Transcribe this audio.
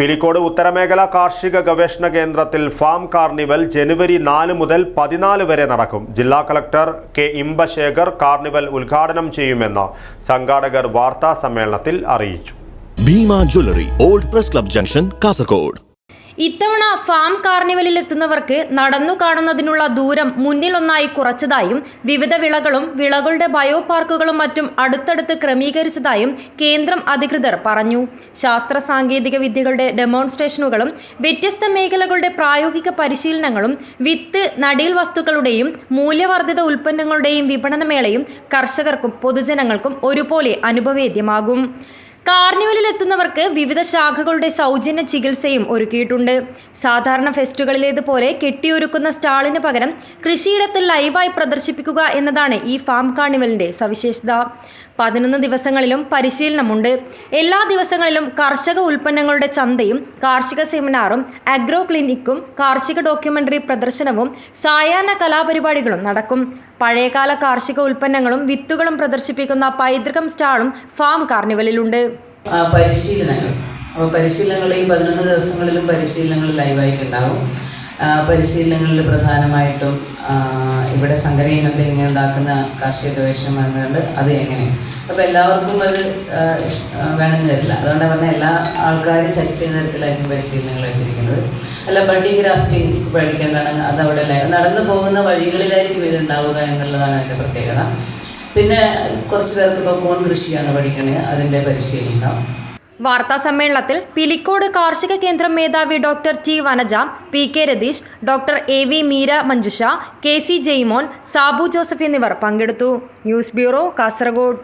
പിലിക്കോട് ഉത്തരമേഖല കാർഷിക ഗവേഷണ കേന്ദ്രത്തിൽ ഫാം കാർണിവൽ ജനുവരി നാല് മുതൽ പതിനാല് വരെ നടക്കും. ജില്ലാ കളക്ടർ കെ ഇമ്പശേഖർ കാർണിവൽ ഉദ്ഘാടനം ചെയ്യുമെന്ന് സംഘാടകർ വാർത്താ സമ്മേളനത്തിൽ അറിയിച്ചു. Bhima jewellery old press club junction Kasaragod. ഇത്തവണ ഫാം കാർണിവലിൽ എത്തുന്നവർക്ക് നടന്നു കാണുന്നതിനുള്ള ദൂരം മുന്നിലൊന്നായി കുറച്ചതായും വിവിധ വിളകളും വിളകളുടെ ബയോ പാർക്കുകളും മറ്റും അടുത്തടുത്ത് ക്രമീകരിച്ചതായും കേന്ദ്രം അധികൃതർ പറഞ്ഞു. ശാസ്ത്ര സാങ്കേതിക വിദ്യകളുടെ ഡെമോൺസ്ട്രേഷനുകളും വ്യത്യസ്ത മേഖലകളുടെ പ്രായോഗിക പരിശീലനങ്ങളും വിത്ത് നടീൽ വസ്തുക്കളുടെയും മൂല്യവർദ്ധിത ഉൽപ്പന്നങ്ങളുടെയും വിപണനമേളയും കർഷകർക്കും പൊതുജനങ്ങൾക്കും ഒരുപോലെ അനുഭവേദ്യമാകും. കാർണിവലിൽ എത്തുന്നവർക്ക് വിവിധ ശാഖകളുടെ സൗജന്യ ചികിത്സയും ഒരുക്കിയിട്ടുണ്ട്. സാധാരണ ഫെസ്റ്റുകളിലേതുപോലെ കെട്ടിയൊരുക്കുന്ന സ്റ്റാളിന് പകരം കൃഷിയിടത്തിൽ ലൈവായി പ്രദർശിപ്പിക്കുക എന്നതാണ് ഈ ഫാം കാർണിവലിന്റെ സവിശേഷത. പതിനൊന്ന് ദിവസങ്ങളിലും പരിശീലനമുണ്ട്. എല്ലാ ദിവസങ്ങളിലും കാർഷിക ഉൽപ്പന്നങ്ങളുടെ ചന്തയും കാർഷിക സെമിനാറും അഗ്രോ ക്ലിനിക്കും കാർഷിക ഡോക്യുമെന്ററി പ്രദർശനവും സായാഹ്ന കലാപരിപാടികളും നടക്കും. പഴയകാല കാർഷിക ഉൽപ്പന്നങ്ങളും വിത്തുകളും പ്രദർശിപ്പിക്കുന്ന പൈതൃകം സ്റ്റാളും ഫാം കാർണിവലിലുണ്ട്. പരിശീലനങ്ങൾ. അപ്പോൾ പരിശീലനങ്ങൾ ഈ പതിനൊന്ന് ദിവസങ്ങളിലും പരിശീലനങ്ങൾ ലൈവായിട്ടുണ്ടാകും പരിശീലനങ്ങളിൽ പ്രധാനമായിട്ടും ഇവിടെ ഇവിടെ സങ്കരയിനം ഇങ്ങനെ ഉണ്ടാക്കുന്ന കാർഷിക ഗവേഷണം മേഖലയുണ്ട് അത് എങ്ങനെയാണ് അപ്പോൾ എല്ലാവർക്കും അത് വേണമെന്ന് വരില്ല. അതുകൊണ്ട് പറഞ്ഞാൽ എല്ലാ ആൾക്കാരും സെക്സ് ചെയ്യുന്ന തരത്തിലായിരിക്കും പരിശീലനങ്ങൾ വെച്ചിരിക്കുന്നത്. അല്ല ബഡി ഗ്രാഫ്റ്റിംഗ് വേണമെങ്കിൽ അത് അവിടെ നടന്നു പോകുന്ന വഴികളിലായിരിക്കും ഇത് ഉണ്ടാവുക എന്നുള്ളതാണ് അതിന്റെ പ്രത്യേകത. പിന്നെ കുറച്ച് പേർക്ക് ഇപ്പോൾ കോൺ കൃഷിയാണ് പഠിക്കണത് അതിന്റെ പരിശീലനം. വാർത്താ സമ്മേളനത്തിൽ പിലിക്കോട് കാർഷിക കേന്ദ്രം മേധാവി doctor T Vanaja P K Ratheesh doctor A V Meera Manjusha K C Jaimon Sabu Joseph എന്നിവർ പങ്കെടുത്തു. News bureau Kasaragod.